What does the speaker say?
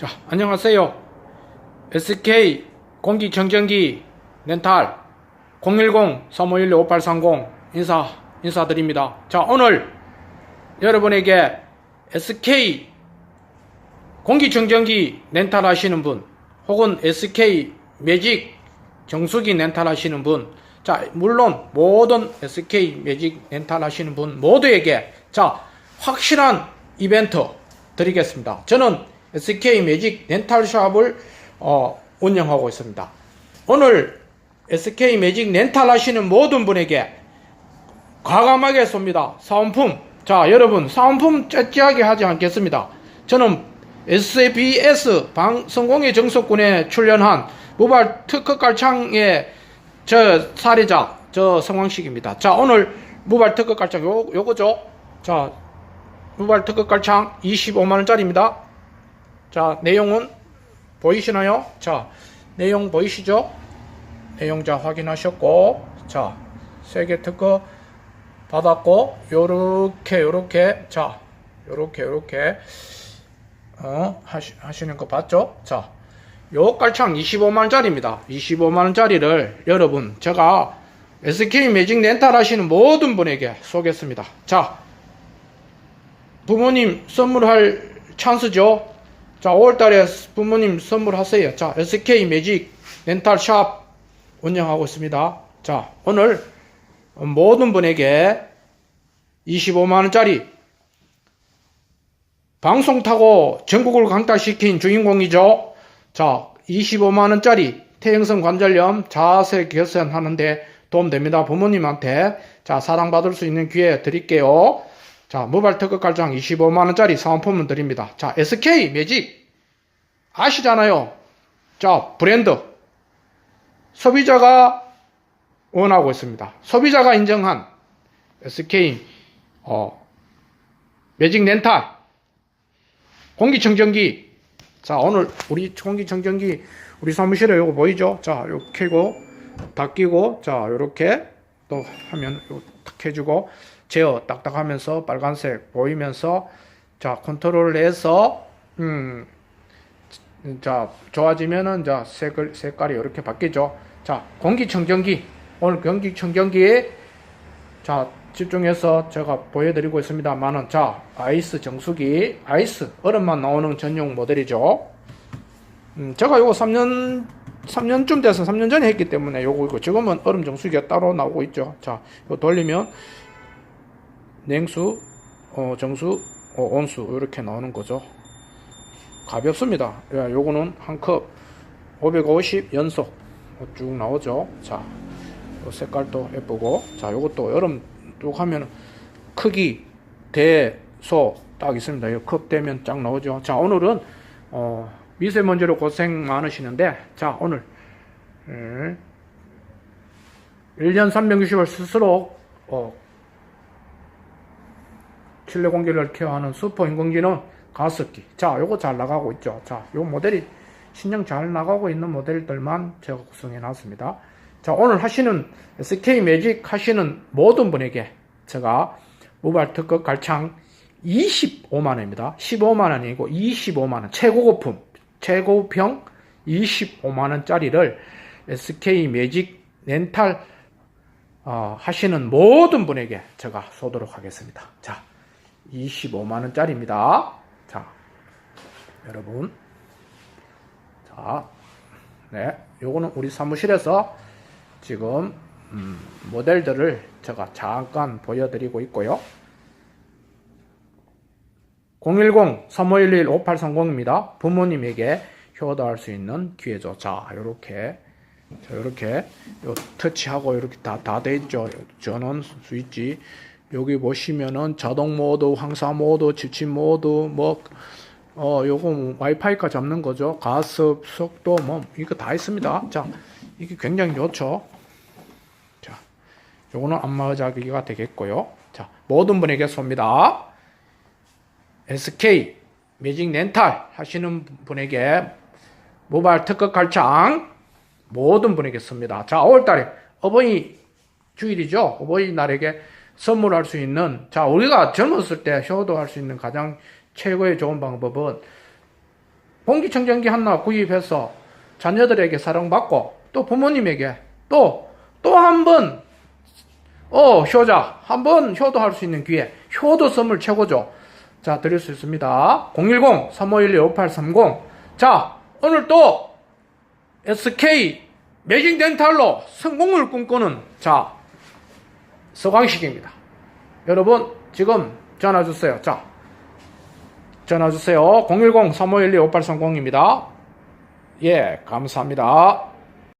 자, 안녕하세요. SK 공기청정기 렌탈 010-3512-5830 인사, 인사드립니다. 자, 오늘 여러분에게 SK 공기청정기 렌탈 하시는 분, 혹은 SK 매직 정수기 렌탈 하시는 분, 자, 물론 모든 SK 매직 렌탈 하시는 분 모두에게 자, 확실한 이벤트 드리겠습니다. 저는 SK 매직 렌탈 샵을 어, 운영하고 있습니다. 오늘 SK 매직 렌탈 하시는 모든 분에게 과감하게 쏩니다. 사은품. 자, 여러분, 사은품 째째하게 하지 않겠습니다. 저는 SBS 방 성공의 정석군에 출연한 모발 특허 깔창의 저 사례자, 저 성황식입니다. 자, 오늘 모발 특허 깔창 요, 요거죠. 자, 모발 특허 깔창 25만원짜리입니다. 자, 내용은 보이시나요? 자, 내용 보이시죠? 내용 자 확인하셨고, 자, 세개 특허 받았고, 요렇게, 요렇게, 자, 요렇게, 요렇게, 어, 하시, 하시는 거 봤죠? 자, 요 깔창 25만원짜리입니다. 25만원짜리를 여러분, 제가 SK 매직 렌탈 하시는 모든 분에게 쏘겠습니다. 자, 부모님 선물할 찬스죠? 자, 5월달에 부모님 선물하세요. 자, SK 매직 렌탈 샵 운영하고 있습니다. 자, 오늘 모든 분에게 25만원짜리 방송 타고 전국을 강타시킨 주인공이죠. 자, 25만원짜리 태행성 관절염 자세 개선하는데 도움됩니다. 부모님한테 자, 사랑받을 수 있는 기회 드릴게요. 자, 모바일 특허 깔장 25만원짜리 사은품을 드립니다. 자, SK 매직 아시잖아요. 자, 브랜드. 소비자가 원하고 있습니다. 소비자가 인정한 SK 어, 매직 렌탈 공기청정기 자 오늘 우리 공기청정기 우리 사무실에 요거 보이죠? 자요 켜고 다 끼고 자 요렇게 또 하면 요탁 해주고 제어 딱딱하면서 빨간색 보이면서 자 컨트롤 해서 음 자, 좋아지면은, 자, 색을, 색깔이 이렇게 바뀌죠. 자, 공기청정기. 오늘 공기청정기에, 자, 집중해서 제가 보여드리고 있습니다만은, 자, 아이스 정수기, 아이스, 얼음만 나오는 전용 모델이죠. 음, 제가 요거 3년, 3년쯤 돼서 3년 전에 했기 때문에 요거, 이거 지금은 얼음 정수기가 따로 나오고 있죠. 자, 이거 돌리면, 냉수, 어, 정수, 어, 온수, 이렇게 나오는 거죠. 가볍습니다. 야, 요거는 한 컵 550 연속 쭉 나오죠. 자, 요 색깔도 예쁘고, 자, 요것도 여름 쭉 하면 크기, 대, 소 딱 있습니다. 이컵 되면 쫙 나오죠. 자, 오늘은 어, 미세먼지로 고생 많으시는데, 자, 오늘 음, 1년 360을 스스로 어, 실내 공기를 케어하는 슈퍼 인공지능 가습기. 자, 요거 잘 나가고 있죠. 자, 요 모델이 신형 잘 나가고 있는 모델들만 제가 구성해 놨습니다. 자, 오늘 하시는 SK 매직 하시는 모든 분에게 제가 모바일 특허 갈창 25만원입니다. 15만원 이고 25만원. 최고급품, 최고평 25만원짜리를 SK 매직 렌탈 어, 하시는 모든 분에게 제가 쏘도록 하겠습니다. 자, 25만원짜리입니다. 자, 여러분. 자, 네. 요거는 우리 사무실에서 지금, 음, 모델들을 제가 잠깐 보여드리고 있고요. 010-3511-5830입니다. 부모님에게 효도할 수 있는 기회죠. 자, 요렇게. 자, 요렇게. 요 터치하고 이렇게 다, 다 돼 있죠. 전원 스위치. 여기 보시면은 자동 모드, 황사 모드, 지침 모드, 뭐, 어, 요거 뭐 와이파이가 잡는 거죠. 가습, 속도, 뭐, 이거 다 있습니다. 자, 이게 굉장히 좋죠. 자, 요거는 안마의자기가 되겠고요. 자, 모든 분에게 쏩니다. SK 매직 렌탈 하시는 분에게 모바일 특허 갈창 모든 분에게 씁니다. 자, 5월달에 어버이 주일이죠. 어버이날에게 선물할 수 있는 자 우리가 젊었을 때 효도할 수 있는 가장 최고의 좋은 방법은 공기청정기 하나 구입해서 자녀들에게 사랑받고 또 부모님에게 또 또 한번 어, 효자. 한번 효도할 수 있는 기회. 효도 선물 최고죠. 자, 드릴 수 있습니다. 010-3512-5830. 자, 오늘 또 SK 매직 덴탈로 성공을 꿈꾸는 자, 서광식입니다. 여러분, 지금 전화 주세요. 자, 전화 주세요. 010-3512-5830입니다. 예, 감사합니다.